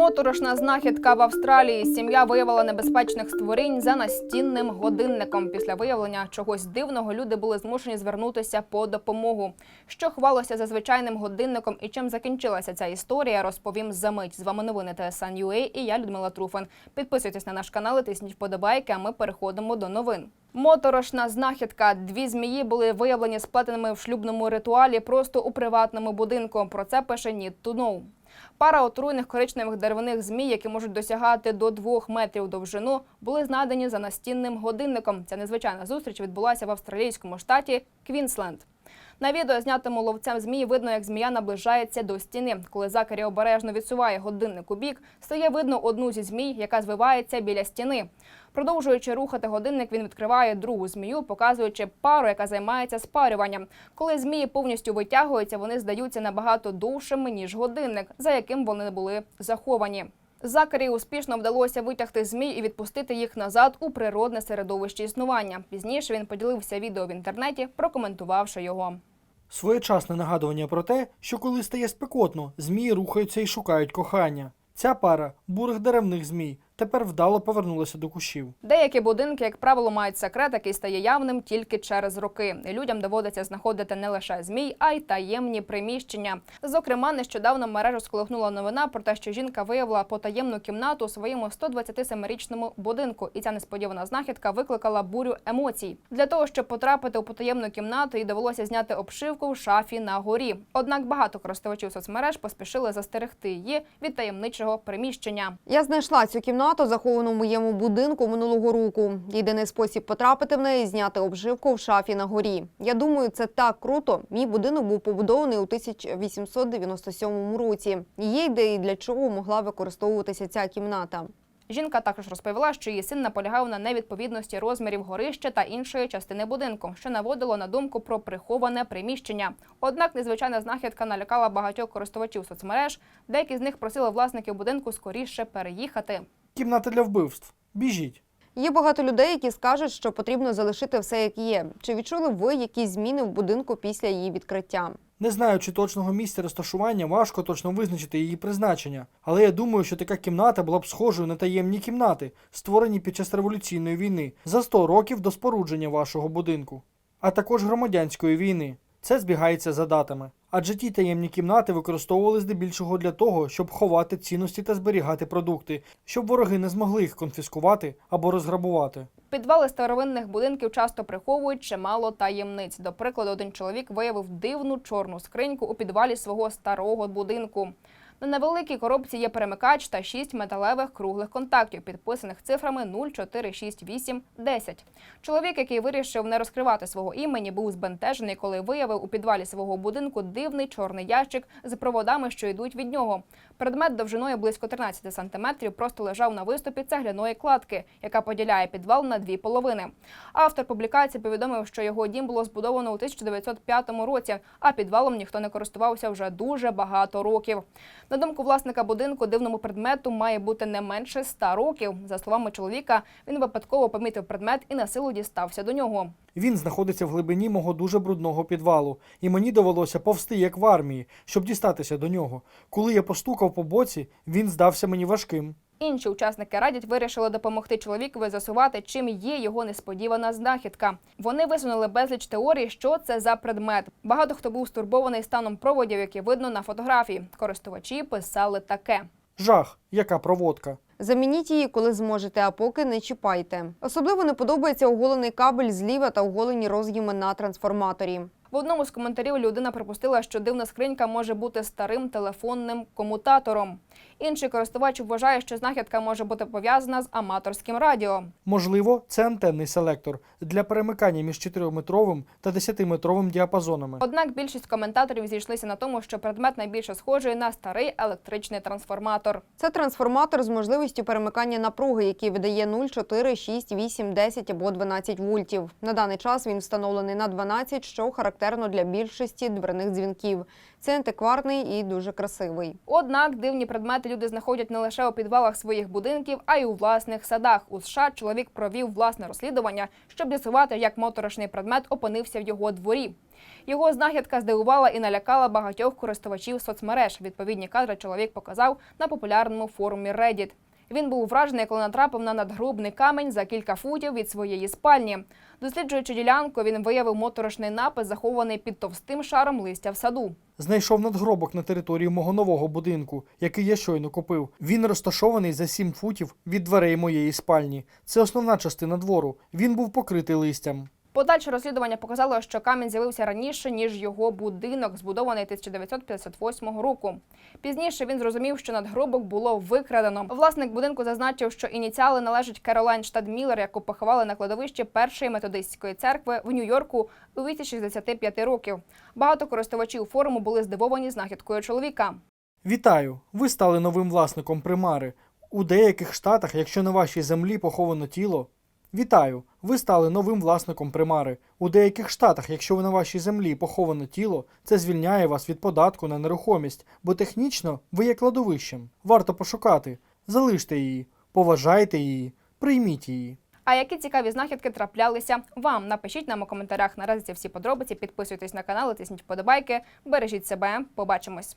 Моторошна знахідка в Австралії. Сім'я виявила небезпечних створінь за настінним годинником. Після виявлення чогось дивного люди були змушені звернутися по допомогу. Що хвалося за звичайним годинником і чим закінчилася ця історія, розповім за мить. З вами новини ТСН.UA і я Людмила Труфан. Підписуйтесь на наш канал, і тисніть вподобайки. А ми переходимо до новин. Моторошна знахідка. Дві змії були виявлені сплетеними в шлюбному ритуалі просто у приватному будинку. Про це пише to Know. Пара отруйних коричневих деревних змій, які можуть досягати до двох метрів довжину, були знайдені за настінним годинником. Ця незвичайна зустріч відбулася в австралійському штаті Квінсленд. На відео, знятому ловцем змії, видно, як змія наближається до стіни. Коли Закарі обережно відсуває годинник у бік, стає видно одну зі змій, яка звивається біля стіни. Продовжуючи рухати годинник, він відкриває другу змію, показуючи пару, яка займається спарюванням. Коли змії повністю витягуються, вони здаються набагато довшими ніж годинник, за яким вони були заховані. Закарі успішно вдалося витягти змій і відпустити їх назад у природне середовище існування. Пізніше він поділився відео в інтернеті, прокоментувавши його. Своєчасне нагадування про те, що коли стає спекотно, змії рухаються і шукають кохання. Ця пара бурих деревних змій тепер вдало повернулася до кущів. Деякі будинки, як правило, мають секрет, який стає явним тільки через роки. І людям доводиться знаходити не лише змій, а й таємні приміщення. Зокрема, нещодавно мережу сколихнула новина про те, що жінка виявила потаємну кімнату у своєму 127-річному будинку, і ця несподівана знахідка викликала бурю емоцій. Для того, щоб потрапити у потаємну кімнату, їй довелося зняти обшивку в шафі на горі. Однак багато користувачів соцмереж поспішили застерегти її від таємничого приміщення. Я знайшла цю кімнату, заховану в моєму будинку минулого року. Єдиний спосіб потрапити в неї зняти обшивку в шафі на горі. Я думаю, це так круто. Мій будинок був побудований у 1897 році. Є ідеї, для чого могла використовуватися ця кімната. Жінка також розповіла, що її син наполягав на невідповідності розмірів горища та іншої частини будинку, що наводило на думку про приховане приміщення. Однак незвичайна знахідка налякала багатьох користувачів соцмереж. Деякі з них просили власників будинку скоріше переїхати. Кімната для вбивств. Біжіть. Є багато людей, які скажуть, що потрібно залишити все як є. Чи відчули ви якісь зміни в будинку після її відкриття? Не знаючи точного місця розташування, важко точно визначити її призначення. Але я думаю, що така кімната була б схожою на таємні кімнати, створені під час революційної війни за 100 років до спорудження вашого будинку, а також громадянської війни. Це збігається за датами. Адже ті таємні кімнати використовували здебільшого для того, щоб ховати цінності та зберігати продукти, щоб вороги не змогли їх конфіскувати або розграбувати. Підвали старовинних будинків часто приховують чимало таємниць. До прикладу, один чоловік виявив дивну чорну скриньку у підвалі свого старого будинку. На невеликій коробці є перемикач та шість металевих круглих контактів, підписаних цифрами 0468810. Чоловік, який вирішив не розкривати свого імені, був збентежений, коли виявив у підвалі свого будинку дивний чорний ящик з проводами, що йдуть від нього. Предмет довжиною близько 13 сантиметрів просто лежав на виступі цегляної кладки, яка поділяє підвал на дві половини. Автор публікації повідомив, що його дім було збудовано у 1905 році, а підвалом ніхто не користувався вже дуже багато років. На думку власника будинку, дивному предмету має бути не менше 100 років. За словами чоловіка, він випадково помітив предмет і на силу дістався до нього. Він знаходиться в глибині мого дуже брудного підвалу, і мені довелося повсти як в армії, щоб дістатися до нього. Коли я постукав по боці, він здався мені важким. Інші учасники радять вирішили допомогти чоловікові засувати, чим є його несподівана знахідка. Вони висунули безліч теорій, що це за предмет. Багато хто був стурбований станом проводів, які видно на фотографії. Користувачі писали таке. Жах, яка проводка. Замініть її, коли зможете, а поки не чіпайте. Особливо не подобається оголений кабель зліва та оголені роз'єми на трансформаторі. В одному з коментарів людина припустила, що дивна скринька може бути старим телефонним комутатором. Інший користувач вважає, що знахідка може бути пов'язана з аматорським радіо. Можливо, це антенний селектор для перемикання між 4-метровим та 10-метровим діапазонами. Однак більшість коментаторів зійшлися на тому, що предмет найбільше схожий на старий електричний трансформатор. Це трансформатор з можливістю перемикання напруги, який видає 0, 4, 6, 8, 10 або 12 вольтів. На даний час він встановлений на 12, що характеризує характерно для більшості дверних дзвінків. Це антикварний і дуже красивий. Однак дивні предмети люди знаходять не лише у підвалах своїх будинків, а й у власних садах. У США чоловік провів власне розслідування, щоб з'ясувати, як моторошний предмет опинився в його дворі. Його знахідка здивувала і налякала багатьох користувачів соцмереж. Відповідні кадри чоловік показав на популярному форумі Reddit. Він був вражений, коли натрапив на надгробний камінь за кілька футів від своєї спальні. Досліджуючи ділянку, він виявив моторошний напис, захований під товстим шаром листя в саду. Знайшов надгробок на території мого нового будинку, який я щойно купив. Він розташований за 7 футів від дверей моєї спальні. Це основна частина двору. Він був покритий листям. Подальше розслідування показало, що камінь з'явився раніше, ніж його будинок, збудований 1958 року. Пізніше він зрозумів, що надгробок було викрадено. Власник будинку зазначив, що ініціали належать Керолайн Штадміллер, яку поховали на кладовищі першої методистської церкви в Нью-Йорку у віці 65 років. Багато користувачів форуму були здивовані знахідкою чоловіка. Вітаю! Ви стали новим власником примари. У деяких штатах, якщо на вашій землі поховано тіло. Вітаю! Ви стали новим власником примари. У деяких штатах, якщо ви на вашій землі поховано тіло, це звільняє вас від податку на нерухомість, бо технічно ви є кладовищем. Варто пошукати. Залиште її, поважайте її, прийміть її. А які цікаві знахідки траплялися вам? Напишіть нам у коментарях. Наразі це всі подробиці. Підписуйтесь на канал, тисніть вподобайки. Бережіть себе. Побачимось.